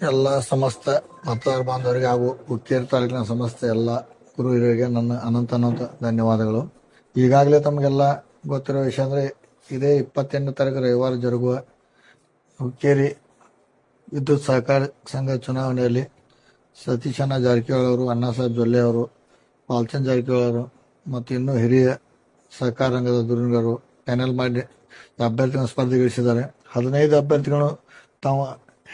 ಎಲ್ಲ ಸಮಸ್ತ ಮತದಾರ ಬಾಂಧವರಿಗೆ ಹಾಗೂ ಹುಕ್ಕೇರಿ ತಾಲೂಕಿನ ಸಮಸ್ತ ಎಲ್ಲ ಗುರು ಹಿರಿಯರಿಗೆ ನನ್ನ ಅನಂತ ಅನಂತ ಧನ್ಯವಾದಗಳು. ಈಗಾಗಲೇ ತಮಗೆಲ್ಲ ಗೊತ್ತಿರೋ ವಿಷಯ ಅಂದ್ರೆ ಇದೇ ಇಪ್ಪತ್ತೆಂಟು ತಾರೀಕು ರವಿವಾರ ಜರುಗುವ ಹುಕ್ಕೇರಿ ವಿದ್ಯುತ್ ಸಹಕಾರ ಸಂಘ ಚುನಾವಣೆಯಲ್ಲಿ ಸತೀಶ್ ಅಣ್ಣ ಜಾರಕಿಹೊಳಿ ಅವರು ಅಣ್ಣಾಸಾಹೇಬ್ ಜೊಲ್ಲೆ ಅವರು, ಪಾಲ್ಚಂದ್ ಜಾರಕಿಹೊಳಿ ಅವರು ಮತ್ತು ಇನ್ನೂ ಹಿರಿಯ ಸಹಕಾರ ರಂಗದ ದುರ್ಗರು ಪ್ಯಾನೆಲ್ ಮಾಡಿ ಅಭ್ಯರ್ಥಿಗಳನ್ನು ಸ್ಪರ್ಧೆಗಿಳಿಸಿದ್ದಾರೆ ಹದಿನೈದು ಅಭ್ಯರ್ಥಿಗಳು ತಾವು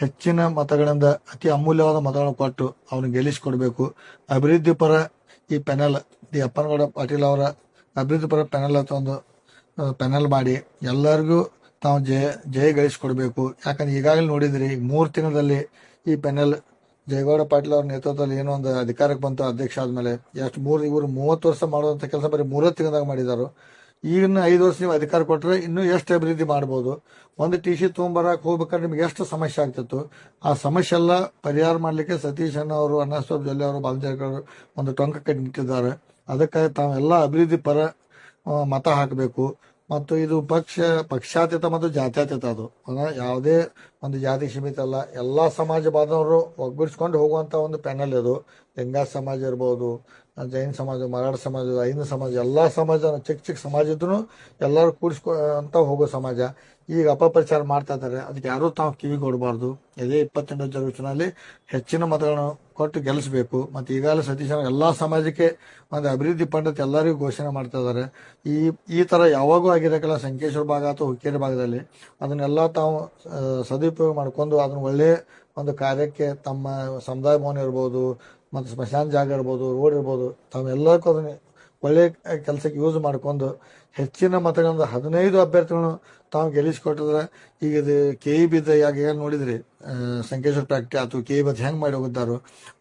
ಹೆಚ್ಚಿನ ಮತಗಳಿಂದ ಅತಿ ಅಮೂಲ್ಯವಾದ ಮತಗಳನ್ನು ಕೊಟ್ಟು ಅವನು ಗೆಲ್ಲಿಸಿಕೊಡ್ಬೇಕು. ಅಭಿವೃದ್ಧಿ ಪರ ಈ ಪ್ಯಾನೆಲ್ ದಿ ಅಪ್ಪನಗೌಡ ಪಾಟೀಲ್ ಅವರ ಅಭಿವೃದ್ಧಿ ಪರ ಪ್ಯಾನೆಲ್ ಅಂತ ಒಂದು ಪ್ಯಾನೆಲ್ ಮಾಡಿ ಎಲ್ಲರಿಗೂ ತಾವು ಜಯ ಜಯ ಗಳಿಸಿಕೊಡ್ಬೇಕು. ಯಾಕಂದ್ರೆ ಈಗಾಗಲೇ ನೋಡಿದ್ರಿ ಮೂರು ತಿಂಗಳಲ್ಲಿ ಈ ಪ್ಯಾನೆಲ್ ಜಯಗೌಡ ಪಾಟೀಲ್ ಅವರ ನೇತೃತ್ವದಲ್ಲಿ ಏನೋ ಒಂದು ಅಧಿಕಾರಕ್ಕೆ ಬಂತು, ಅಧ್ಯಕ್ಷ ಆದ್ಮೇಲೆ. ಎಷ್ಟು ಮೂರು, ಇವರು ಮೂವತ್ತು ವರ್ಷ ಮಾಡುವಂತ ಕೆಲಸ ಬರೀ ಮೂರೇ ತಿಂಗಳದಾಗ ಮಾಡಿದಾರು. ಈಗಿನ ಐದು ವರ್ಷ ನೀವು ಅಧಿಕಾರ ಕೊಟ್ಟರೆ ಇನ್ನೂ ಎಷ್ಟು ಅಭಿವೃದ್ಧಿ ಮಾಡ್ಬೋದು? ಒಂದು ಟಿ ಸಿ ತೊಗೊಂಬರಕ್ಕೆ ಹೋಗ್ಬೇಕಾದ್ರೆ ನಿಮ್ಗೆ ಎಷ್ಟು ಸಮಸ್ಯೆ ಆಗ್ತಿತ್ತು? ಆ ಸಮಸ್ಯೆ ಎಲ್ಲ ಪರಿಹಾರ ಮಾಡಲಿಕ್ಕೆ ಸತೀಶ್ ಅಣ್ಣ ಅವರು ಅಣ್ಣಾಸ್ವಾಮಿ ಜೊಲ್ಲೆ ಅವರು ಬಾಲಚಂದ್ರ ಒಂದು ಟೊಂಕ ಕಟ್ಟಿ ನಿಂತಿದ್ದಾರೆ. ಅದಕ್ಕಾಗಿ ತಾವೆಲ್ಲ ಅಭಿವೃದ್ಧಿ ಪರ ಮತ ಹಾಕಬೇಕು. ಮತ್ತು ಇದು ಪಕ್ಷ, ಪಕ್ಷಾತೀತ ಮತ್ತು ಜಾತ್ಯಾತೀತ ಅದು. ಯಾವುದೇ ಒಂದು ಜಾತಿ ಸೀಮಿತ ಅಲ್ಲ ಎಲ್ಲ ಸಮಾಜ ಬಾಂಧವರು ಒಗ್ಗೂಡಿಸ್ಕೊಂಡು ಹೋಗುವಂತ ಒಂದು ಪ್ಯಾನಲ್ ಅದು. ಲಿಂಗ ಸಮಾಜ ಇರ್ಬೋದು ಜೈನ ಸಮಾಜ ಮರಾಠ ಸಮಾಜ ಐನ ಸಮಾಜ ಎಲ್ಲ ಸಮಾಜ ಚಿಕ್ಕ ಚಿಕ್ಕ ಸಮಾಜ ಇದ್ರು ಎಲ್ಲರೂ ಕೂಡಿಸ್ಕೊ ಅಂತ ಹೋಗೋ ಸಮಾಜ. ಈಗ ಅಪಪ್ರಚಾರ ಮಾಡ್ತಾ ಇದ್ದಾರೆ. ಅದಕ್ಕೆ ಯಾರೂ ತಾವು ಕಿವಿ ಕೊಡಬಾರ್ದು. ಇದೇ ಇಪ್ಪತ್ತೆಂಟು ಜರುగు ಚುನಾವಣೆಯಲ್ಲಿ ಹೆಚ್ಚಿನ ಮತಗಳನ್ನು ಕೊಟ್ಟು ಗೆಲ್ಲಿಸಬೇಕು. ಮತ್ತು ಈಗಾಗಲೇ ಸತೀಶ್ ಎಲ್ಲ ಸಮಾಜಕ್ಕೆ ಒಂದು ಅಭಿವೃದ್ಧಿ ಪಂಡಿತ ಎಲ್ಲರಿಗೂ ಘೋಷಣೆ ಮಾಡ್ತಾ ಇದ್ದಾರೆ. ಈ ಈ ಥರ ಯಾವಾಗೂ ಆಗಿರಕ್ಕಿಲ್ಲ ಸಂಕೇಶ್ವರ ಭಾಗ ಅಥವಾ ಹುಕ್ಕೇರಿ ಭಾಗದಲ್ಲಿ. ಅದನ್ನೆಲ್ಲ ತಾವು ಆ, ಸದುಪಯೋಗ ಮಾಡಿಕೊಂಡು ಅದನ್ನ ಒಳ್ಳೆ ಒಂದು ಕಾರ್ಯಕ್ಕೆ ತಮ್ಮ ಸಮುದಾಯ ಭವನ ಇರ್ಬೋದು, ಮತ್ತು ಸ್ಮಶಾನ ಜಾಗ ಇರ್ಬೋದು, ರೋಡ್ ಇರ್ಬೋದು, ತಾವೆಲ್ಲಕ್ಕೂ ಅದನ್ನ ಒಳ್ಳೆ ಕೆಲಸಕ್ಕೆ ಯೂಸ್ ಮಾಡ್ಕೊಂಡು ಹೆಚ್ಚಿನ ಮತಗಳಿಂದ ಹದಿನೈದು ಅಭ್ಯರ್ಥಿಗಳನ್ನು ತಾವು ಗೆಲ್ಲಿಸಿಕೊಟ್ಟಿದ್ರೆ ಈಗ ಇದು ಕೆ ಇ ಬಿದ ಯಾಕೆ ಏನು ನೋಡಿದ್ರಿ? ಸಂಕೇಶ್ವರ ಫ್ಯಾಕ್ಟ್ರಿ ಆಯ್ತು ಕೆ ಇ ಬದ್ ಹೆಂಗೆ ಮಾಡಿ ಹೋಗಿದ್ದಾರು,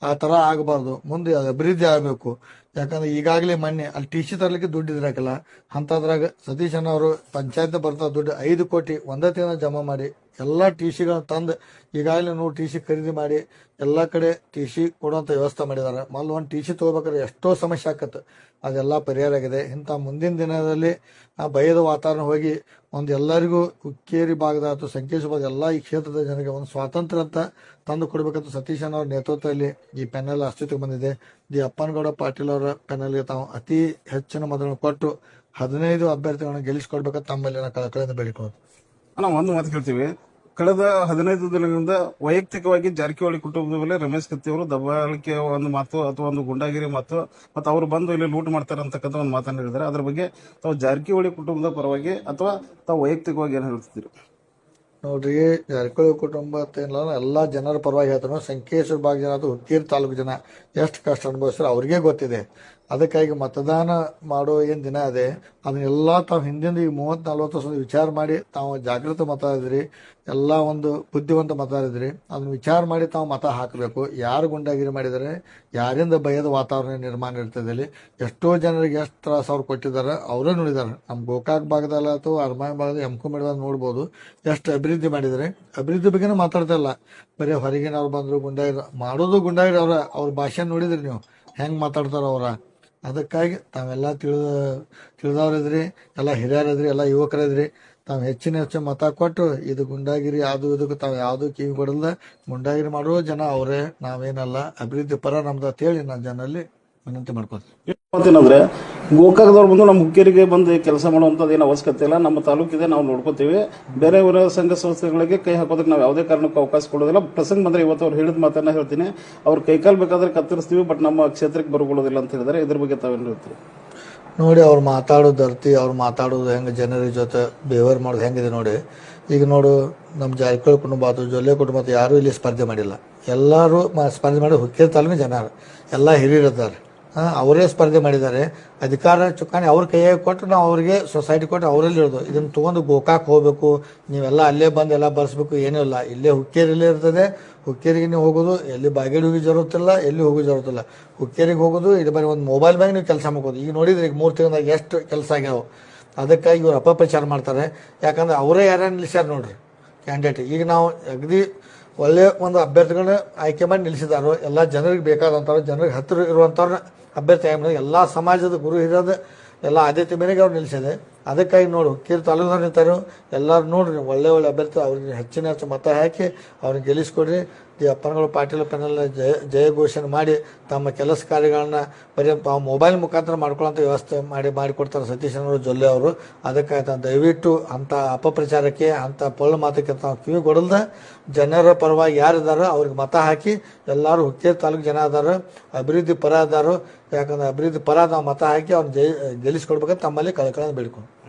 ಆ ಥರ ಆಗಬಾರ್ದು. ಮುಂದೆ ಅದು ಅಭಿವೃದ್ಧಿ ಆಗಬೇಕು. ಯಾಕಂದ್ರೆ ಈಗಾಗಲೇ ಮೊನ್ನೆ ಅಲ್ಲಿ ಟಿ ಸಿ ತರಲಿಕ್ಕೆ ದುಡ್ಡು ಇದ್ರಾಗಲ್ಲ ಅಂಥದ್ರಾಗ ಸತೀಶ್ ಅವರು ಪಂಚಾಯತ್ ಬರ್ತಾ ದುಡ್ಡು ಐದು ಕೋಟಿ ಒಂದೇ ತಿಂಗಳ ಜಮಾ ಮಾಡಿ ಎಲ್ಲ ಟಿ ಸಿಗಳನ್ನ ತಂದು ಈಗಾಗಲೇ ನೂರು ಟಿ ಸಿ ಖರೀದಿ ಮಾಡಿ ಎಲ್ಲ ಕಡೆ ಟಿ ಸಿ ಕೊಡುವಂಥ ವ್ಯವಸ್ಥೆ ಮಾಡಿದ್ದಾರೆ. ಮೊದಲು ಒಂದು ಟಿ ಸಿ ತೊಗೋಬೇಕಾದ್ರೆ ಎಷ್ಟೋ ಸಮಸ್ಯೆ ಆಗತ್ತೆ ಅದೆಲ್ಲ ಪರಿಹಾರ ಆಗಿದೆ. ಇಂಥ ಮುಂದಿನ ದಿನದಲ್ಲಿ ಆ ಭಯದ ವಾತಾವರಣ ಹೋಗಿ ಒಂದು ಎಲ್ಲರಿಗೂ ಹುಕ್ಕೇರಿ ಭಾಗದ ಅಥವಾ ಸಂಕೇಶ ಭಾಗದ ಎಲ್ಲ ಈ ಕ್ಷೇತ್ರದ ಜನರಿಗೆ ಒಂದು ಸ್ವಾತಂತ್ರ್ಯ ಅಂತ ತಂದು ಕೊಡಬೇಕಂತ ಸತೀಶ್ ಅಣ್ಣ ಅವ್ರ ನೇತೃತ್ವದಲ್ಲಿ ಈ ಪ್ಯಾನೆಲ್ ಅಸ್ತಿತ್ವಕ್ಕೆ ಬಂದಿದೆ. ದಿ ಅಪ್ಪನಗೌಡ ಪಾಟೀಲ್ ಅವರ ಪೆನಲ್ಗೆ ತಾವು ಅತಿ ಹೆಚ್ಚಿನ ಮತಗಳನ್ನು ಕೊಟ್ಟು ಹದಿನೈದು ಅಭ್ಯರ್ಥಿಗಳನ್ನು ಗೆಲ್ಲಿಸಿಕೊಡ್ಬೇಕಂತ ತಮ್ಮಲ್ಲಿ ನಾವು ಕಳಕಳಿಯಿಂದ ಬೇಡಿಕೊಳ್ಳೋದು. ನಾವು ಒಂದು ಮಾತು ಕೇಳ್ತೀವಿ. ಕಳೆದ ಹದಿನೈದು ದಿನಗಳಿಂದ ವೈಯಕ್ತಿಕವಾಗಿ ಜಾರಕಿಹೊಳಿ ಕುಟುಂಬದ ಮೇಲೆ ರಮೇಶ್ ಕತ್ತಿ ಅವರು ದಬ್ಬಾಳಿಕೆ ಒಂದು ಮಾತು ಅಥವಾ ಒಂದು ಗುಂಡಾಗಿರಿ ಮಾತು ಮತ್ತು ಅವರು ಬಂದು ಇಲ್ಲಿ ಲೂಟ್ ಮಾಡ್ತಾರೆ ಅಂತಕ್ಕಂಥ ಒಂದು ಮಾತನ್ನು ಹೇಳಿದ್ದಾರೆ. ಅದ್ರ ಬಗ್ಗೆ ತಾವು ಜಾರಕಿಹೊಳಿ ಕುಟುಂಬದ ಪರವಾಗಿ ಅಥವಾ ತಾವು ವೈಯಕ್ತಿಕವಾಗಿ ಏನು ಹೇಳ್ತಿದ್ದೀರಿ? ನೋಡ್ರಿ, ಜಾರಕಿಹೊಳಿ ಕುಟುಂಬ ಏನಿಲ್ಲ, ಎಲ್ಲ ಜನರ ಪರವಾಗಿ ಹೇಳ್ತಾರೆ. ಸಂಕೇಶ್ವರ ಭಾಗ ಜನ ಅಥವಾ ಹುಕ್ಕೇರಿ ತಾಲೂಕು ಜನ. ಎಷ್ಟು ಕಷ್ಟ ಅನುಭವಿಸ್ತಾರೆ ಅವ್ರಿಗೆ ಗೊತ್ತಿದೆ. ಅದಕ್ಕಾಗಿ ಮತದಾನ ಮಾಡೋ ಏನು ದಿನ ಇದೆ ಅದನ್ನೆಲ್ಲ ತಾವು ಹಿಂದಿಂದ ಈಗ ಮೂವತ್ತು ನಲ್ವತ್ತು ವರ್ಷ ವಿಚಾರ ಮಾಡಿ ತಾವು ಜಾಗೃತ ಮತ ಇದ್ರಿ, ಎಲ್ಲ ಒಂದು ಬುದ್ಧಿವಂತ ಮತ ಇದ್ರಿ, ಅದನ್ನ ವಿಚಾರ ಮಾಡಿ ತಾವು ಮತ ಹಾಕಬೇಕು. ಯಾರು ಗುಂಡಾಗಿರಿ ಮಾಡಿದರೆ, ಯಾರಿಂದ ಭಯದ ವಾತಾವರಣ ನಿರ್ಮಾಣ ಇರ್ತದೆ ಎಷ್ಟೋ ಜನರಿಗೆ ಎಷ್ಟು ತ್ರಾಸ ಅವ್ರು ಕೊಟ್ಟಿದ್ದಾರೆ, ಅವರೇ ನೋಡಿದ್ದಾರೆ ನಮ್ಮ ಗೋಕಾಕ್ ಭಾಗದಲ್ಲಿ ಅಥವಾ ಅರ್ಮಾಯಿ ಭಾಗದ ಎಮ್ಕೊಂಬಿಡದಾಗ ನೋಡ್ಬೋದು, ಎಷ್ಟು ಅಭಿವೃದ್ಧಿ ಮಾಡಿದರೆ, ಅಭಿವೃದ್ಧಿ ಬಗ್ಗೆನೇ ಮಾತಾಡ್ತಾ ಇಲ್ಲ. ಬರೀ ಹೊರಗಿನವ್ರು ಬಂದ್ರು, ಗುಂಡಾಗಿರ, ಮಾಡೋದು ಗುಂಡಾಗಿರಿ ಅವರ ಅವ್ರ ಭಾಷೆ ನೋಡಿದ್ರಿ ನೀವು. ಹೆಂಗ್ ಮಾತಾಡ್ತಾರ ಅವ್ರ. ಅದಕ್ಕಾಗಿ ತಾವೆಲ್ಲ ತಿಳಿದ ತಿಳಿದವ್ರಿದ್ರಿ, ಎಲ್ಲ ಹಿರಿಯರಿದ್ರಿ, ಎಲ್ಲ ಯುವಕರಿದ್ರಿ. ತಾವು ಹೆಚ್ಚಿನ ಹೆಚ್ಚು ಮತ ಕೊಟ್ಟು ಇದು ಗುಂಡಾಗಿರಿ, ಅದು ಇದಕ್ಕೆ ತಾವು ಯಾವುದು ಕಿವಿ ಕೊಡಲ್ದ ಗುಂಡಾಗಿರಿ ಮಾಡುವ ಜನ ಅವರೇ. ನಾವೇನಲ್ಲ, ಅಭಿವೃದ್ಧಿ ಪರ ನಮ್ದು ಅಂತೇಳಿ ನಾನು ಜನಲ್ಲಿ ವಿನಂತಿ ಮಾಡ್ಕೋತೀವಿ ಮತ್ತೇನಂದ್ರೆ ಗೋಕಾಕದವ್ರು ಬಂದು ನಮ್ಮ ಹುಕ್ಕೇರಿಗೆ ಬಂದು ಕೆಲಸ ಮಾಡುವಂಥದ್ದು ಏನು ಅವಶ್ಯಕತೆ ಇಲ್ಲ. ನಮ್ಮ ತಾಲೂಕಿದೆ ನಾವು ನೋಡ್ಕೋತೀವಿ. ಬೇರೆ ಊರ ಸಂಘ ಸಂಸ್ಥೆಗಳಿಗೆ ಕೈ ಹಾಕೋದಕ್ಕೆ ನಾವು ಯಾವುದೇ ಕಾರಣಕ್ಕೂ ಅವಕಾಶ ಕೊಡೋದಿಲ್ಲ. ಪ್ರಸಂಗ ಬಂದರೆ ಇವತ್ತು ಅವ್ರು ಹೇಳಿದ ಮಾತನ್ನ ಹೇಳ್ತೀನಿ. ಅವ್ರು ಕೈಕಾಲು ಬೇಕಾದ್ರೆ ಕತ್ತರಿಸ್ತೀವಿ ಬಟ್ ನಮ್ಮ ಕ್ಷೇತ್ರಕ್ಕೆ ಬರ್ಕೊಳ್ಳೋದಿಲ್ಲ ಅಂತ ಹೇಳಿದರೆ ಇದ್ರ ಬಗ್ಗೆ ತಾವೇನು ಹೇಳ್ತೀರಿ? ನೋಡಿ ಅವ್ರು ಮಾತಾಡೋದು ಧರ್ತಿ ಅವ್ರು ಮಾತಾಡೋದು ಹೆಂಗೆ ಜನರ ಜೊತೆ ಬಿಹೇವಿಯರ್ ಮಾಡೋದು ಹೆಂಗಿದೆ ನೋಡಿ. ಈಗ ನೋಡು ನಮ್ಮ ಜಾರಕಿಹೊಳಿ ಕುಟುಂಬ ಆತು ಜೊಲ್ಲೆ ಕುಟುಂಬ ಆತು ಯಾರೂ ಇಲ್ಲಿ ಸ್ಪರ್ಧೆ ಮಾಡಿಲ್ಲ. ಎಲ್ಲರೂ ಮ- ಸ್ಪರ್ಧೆ ಮಾಡಿ ಹುಕ್ಕೇರಿ ತಾಲೂಕಿನ ಜನರು. ಎಲ್ಲ ಹಿರಿಯರಿದ್ದಾರೆ. ಅವರೇ ಸ್ಪರ್ಧೆ ಮಾಡಿದ್ದಾರೆ. ಅಧಿಕಾರ ಚುಕ್ಕಾಣಿ ಅವ್ರ ಕೈಯಾಗಿ ಕೊಟ್ಟು ನಾವು ಅವ್ರಿಗೆ ಸೊಸೈಟಿ ಕೊಟ್ಟು ಅವರಲ್ಲಿ ಇರೋದು. ಇದನ್ನ ತಗೊಂಡು ಗೋಕಾಕ್ ಹೋಗಬೇಕು. ನೀವೆಲ್ಲ ಅಲ್ಲೇ ಬಂದು ಎಲ್ಲ ಬರ್ಸ್ಬೇಕು, ಏನೂ ಇಲ್ಲ. ಇಲ್ಲೇ ಹುಕ್ಕೇರಿಲ್ಲೇ ಇರ್ತದೆ. ಹುಕ್ಕೇರಿಗೆ ನೀವು ಹೋಗೋದು, ಎಲ್ಲಿ ಬಾಗೇಡಿ ಹೋಗಿ ಜರುತ್ತಿಲ್ಲ, ಎಲ್ಲಿ ಹೋಗಿ ಜರುತ್ತಿಲ್ಲ. ಹುಕ್ಕೇರಿಗೆ ಹೋಗೋದು, ಇದು ಬರೀ ಒಂದು ಮೊಬೈಲ್ ಬ್ಯಾಂಕ್ ನೀವು ಕೆಲಸ ಮಾಡ್ಬೋದು ಈಗ ನೋಡಿದ್ರೆ ಈಗ ಮೂರು ತಿಂಗಳಾಗ ಎಷ್ಟು ಕೆಲಸ ಆಗ್ಯಾವೆ. ಅದಕ್ಕಾಗಿ ಇವರು ಅಪಪ್ರಚಾರ ಮಾಡ್ತಾರೆ. ಯಾಕಂದ್ರೆ ಅವರೇ ಯಾರ್ಯಾರು ನಿಲ್ಲಿಸ್ಯಾರ ನೋಡ್ರಿ. ಕ್ಯಾಂಡಿಡೇಟ್ ಈಗ ನಾವು ಅಗದಿ ಒಳ್ಳೆ ಒಂದು ಅಭ್ಯರ್ಥಿಗಳನ್ನ ಆಯ್ಕೆ ಮಾಡಿ ನಿಲ್ಲಿಸಿದಾರೋ ಎಲ್ಲ ಜನರಿಗೆ ಬೇಕಾದಂಥವ್ರು, ಜನರಿಗೆ ಹತ್ತಿರ ಇರುವಂಥವ್ರನ್ನ ಅಭ್ಯರ್ಥಿ ಆಯ್ಕೆ ಮಾಡಿ ಎಲ್ಲ ಸಮಾಜದ ಗುರು ಹಿರಿಯದ ಎಲ್ಲ ಆದ್ಯತೆ ಮೇರೆಗೆ ಅವ್ರು ನಿಲ್ಲಿಸಿದೆ ಅದಕ್ಕಾಗಿ ನೋಡಿ ಹುಕ್ಕೇರಿ ತಾಲೂಕ್ದವ್ರು ನಿಂತಾರು, ಎಲ್ಲರೂ ನೋಡ್ರಿ ಒಳ್ಳೆ ಒಳ್ಳೆ ಅಭ್ಯರ್ಥಿ, ಅವ್ರಿಗೆ ಹೆಚ್ಚಿನ ಹೆಚ್ಚು ಮತ ಹಾಕಿ ಅವ್ರಿಗೆ ಗೆಲ್ಲಿಸ್ಕೊಡ್ರಿ. ದಿ ಅಪ್ಪನಗಳು ಪಾಟೀಲ್ ಪೆನಲ್ ಜಯ ಜಯ ಘೋಷಣೆ ಮಾಡಿ, ತಮ್ಮ ಕೆಲಸ ಕಾರ್ಯಗಳನ್ನ ಬರೀ ಮೊಬೈಲ್ ಮುಖಾಂತರ ಮಾಡ್ಕೊಳ್ಳೋಂಥ ವ್ಯವಸ್ಥೆ ಮಾಡಿ, ಮಾಡಿಕೊಡ್ತಾರೆ ಸತೀಶನವರು ಜೊಲ್ಲೆ ಅವರು. ಅದಕ್ಕೆ ತಾನು ದಯವಿಟ್ಟು ಅಂಥ ಅಪಪ್ರಚಾರಕ್ಕೆ ಅಂಥ ಪೊಳ್ಳು ಮಾತಕ್ಕೆ ತಾವು ಕಿವಿ ಕೊಡಲ್ದ. ಜನರ ಪರವಾಗಿ ಯಾರಿದಾರೋ ಅವ್ರಿಗೆ ಮತ ಹಾಕಿ, ಎಲ್ಲರೂ ಹುಕ್ಕೇರಿ ತಾಲೂಕು ಜನ ಅದಾರ, ಅಭಿವೃದ್ಧಿ ಪರ ಅದಾರು ಯಾಕಂದ್ರೆ ಅಭಿವೃದ್ಧಿ ಪರ ನಾವು ಮತ ಹಾಕಿ ಅವ್ನು ಜಯ ಗೆಲ್ಲಿಸ್ಕೊಡ್ಬೇಕಂತ ತಮ್ಮಲ್ಲಿ ಕಳ್ಕೊಳ್ಳೋದು ಬೇಡ್ಕೊಂಡು